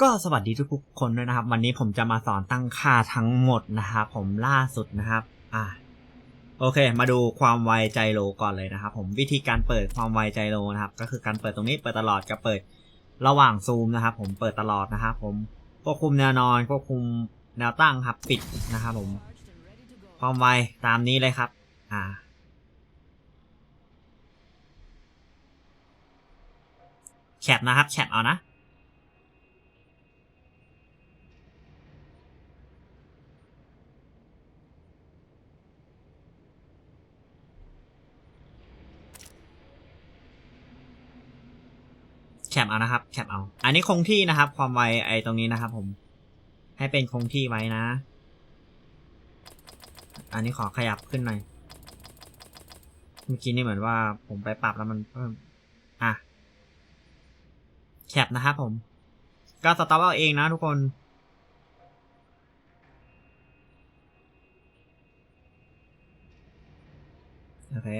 ก็สวัสดีทุกๆคนด้วยนะครับ วันนี้ผมจะมาสอนตั้งค่าทั้งหมดนะครับผมล่าสุดนะครับ อ่าโอเค มาดูความไวใจโลก่อนเลยนะครับ ผมวิธีการเปิดความไวใจโลนะครับ ก็คือการเปิดตรงนี้เปิดตลอดกับเปิดระหว่างซูมนะครับ ผมเปิดตลอดนะครับ ผมควบคุมแนวนอนควบคุมแนวตั้งครับปิดนะครับ ผม ความไวตามนี้เลยครับ อ่าแคปนะครับแคปเอานะ เอานะครับ แคปเอา อันนี้คงที่นะครับ ความไวไอตรงนี้นะครับ ผม ให้เป็นคงที่ไว้นะ อันนี้ขอขยับขึ้นหน่อย เมื่อกี้นี่เหมือนว่า ผมไปปรับแล้วมันเพิ่ม อะ แคปนะครับผม ก็สต็อปเอาเองนะทุกคนโอเค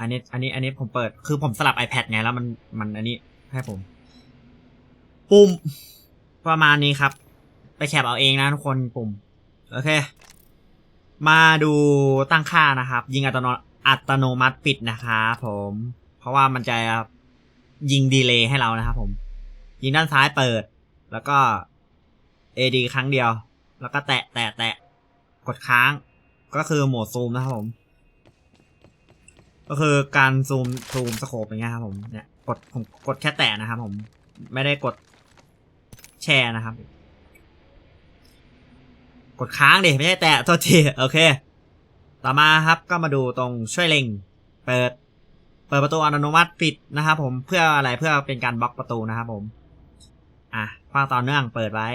อันนี้ อันนี้ อันนี้ผมเปิด คือผมสลับ iPad ไงแล้วมัน มันอันนี้ให้ผม ปุ่ม ประมาณนี้ครับ ไปแคปเอาเองนะทุกคนปุ่ม โอเค มาดูตั้งค่านะครับ ยิงอัตโนอัตโนมัติปิดนะครับผม เพราะว่ามันจะยิงดีเลย์ให้เรานะครับผม ยิงด้านซ้ายเปิด แล้วก็ AD ครั้งเดียว แล้วก็แตะแตะแตะกดค้าง ก็คือโหมดซูมนะครับผม ก็คือการซูมซูมสโคปอย่างเงี้ยครับผมเนี่ยกดผมกดแค่แตะนะครับผมไม่ได้กดแชร์นะครับ กดค้างดิไม่ใช่แตะโทษทีโอเค ต่อมาครับก็มาดูตรงช่วยเล็งเปิด เปิดประตูอัตโนมัติปิดนะครับผมเพื่ออะไรเพื่อเป็นการบล็อกประตูนะครับผม อะฟังต่อเนื่องเปิดไว้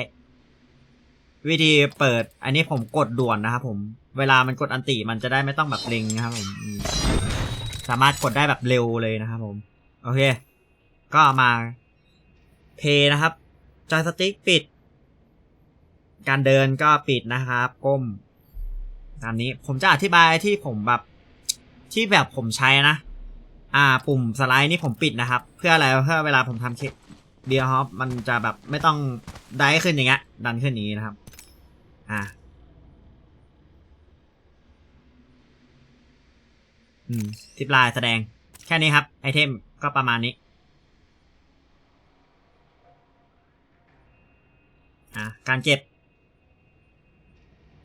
วิธีเปิด อันนี้ผมกดด่วนนะครับผมเวลามันกดอันติมันจะได้ไม่ต้องแบบเล็งนะครับผม สามารถกดได้แบบเร็วเลยนะครับผม โอเค ก็มาเพย์นะครับ จอยสติ๊กปิด การเดินก็ปิดนะครับก้มตามนี้ผมจะอธิบายที่ผมแบบที่แบบผมใช้นะ อ่า ปุ่มสไลด์นี่ผมปิดนะครับ เพื่ออะไรเพื่อเวลาผมทำเดียร์ฮอปมันจะแบบไม่ต้องได้ขึ้นอย่างเงี้ยดันขึ้นนี้นะครับ อ่า อืม ทิปลายแสดงแค่นี้ครับ ไอเทมก็ประมาณนี้อ่าการเก็บ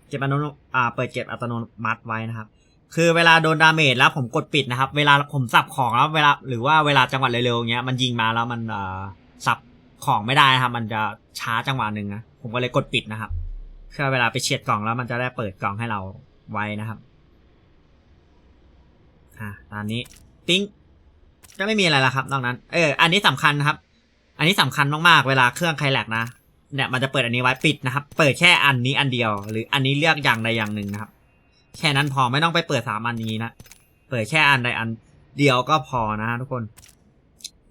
เก็บอัตโนอ่าเปิดเก็บอัตโนมัติไว้นะครับ คือเวลาโดนดาเมจแล้วผมกดปิดนะครับ เวลาผมสับของแล้วเวลาหรือว่าเวลาจังหวะเร็วๆเงี้ยมันยิงมาแล้วมันอ่าสับของไม่ได้นะครับ มันจะช้าจังหวะหนึ่งนะผมก็เลยกดปิดนะครับเพื่อเวลาไปเฉียดกล่องแล้วมันจะได้เปิดกล่องให้เราไว้นะครับ อ่าตามนี้ปิ้งก็ไม่มีอะไรแล้วครับนอกนั้น เออ อันนี้สำคัญครับ อันนี้สำคัญมากๆ เวลาเครื่องใครแหลกนะเนี่ยมันจะเปิดอันนี้ไว้ปิดนะครับ เปิดแค่อันนี้อันเดียว หรืออันนี้เลือกอย่างใดอย่างหนึ่งนะครับ แค่นั้นพอไม่ต้องไปเปิดสามอันนี้นะเปิดแค่อันใดอันเดียวก็พอนะทุกคน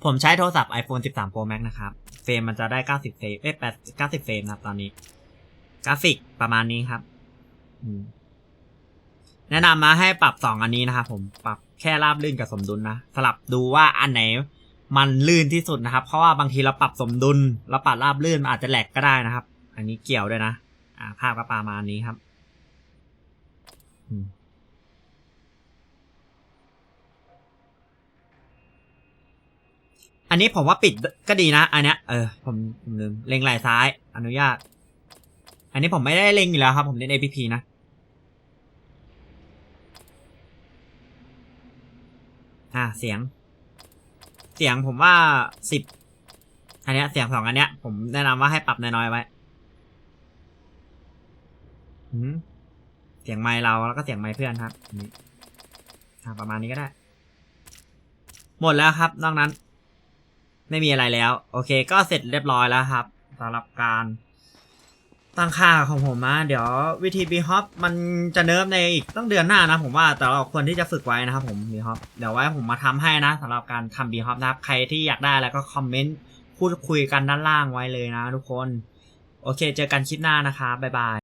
ผมใช้โทรศัพท์ iPhone 13 Pro Max นะครับ เฟรมมันจะได้ 90 เฟรมเอ้ย8 90 เฟรมนะครับตอนนี้ กราฟิกประมาณนี้ครับ อืม แนะนำมาให้ปรับสองอันนี้นะครับผมปรับแค่ราบลื่นกับสมดุลนะสลับดูว่าอันไหนมันลื่นที่สุดนะครับ เพราะว่าบางทีเราปรับสมดุลเราปรับราบลื่นมันอาจจะแหลกก็ได้นะครับ อันนี้เกี่ยวด้วยนะอ่าภาพก็ประมาณนี้ครับอันนี้ผมว่าปิดก็ดีนะ อันเนี้ยเออผมผมลืมเล็งไหล่ซ้าย อนุญาต อันนี้ผมไม่ได้เล็งอยู่แล้วครับ ผมเล่น APP นะ อ่าเสียง เสียงผมว่าสิบอันเนี้ยเสียงสองอันเนี้ย ผมแนะนำว่าให้ปรับน้อยๆไว้อืมเสียงไมค์เราแล้วก็เสียงไมค์เพื่อนครับนี่อ่าประมาณนี้ก็ได้ หมดแล้วครับนอกนั้น ไม่มีอะไรแล้ว โอเค ก็เสร็จเรียบร้อยแล้วครับสำหรับการ ตั้งค่าของผมนะเดี๋ยววิธีบีฮอปมันจะเนิร์ฟในอีกต้องเดือนหน้านะผมว่าแต่เราควรที่จะฝึกไว้นะครับผมบีฮอปเดี๋ยวไว้ผมมาทำให้นะสำหรับการทำบีฮอปนะครับใครที่อยากได้แล้วก็คอมเมนต์พูดคุยกันด้านล่างไว้เลยนะทุกคน โอเค เจอกันคลิปหน้านะคะบ๊ายบาย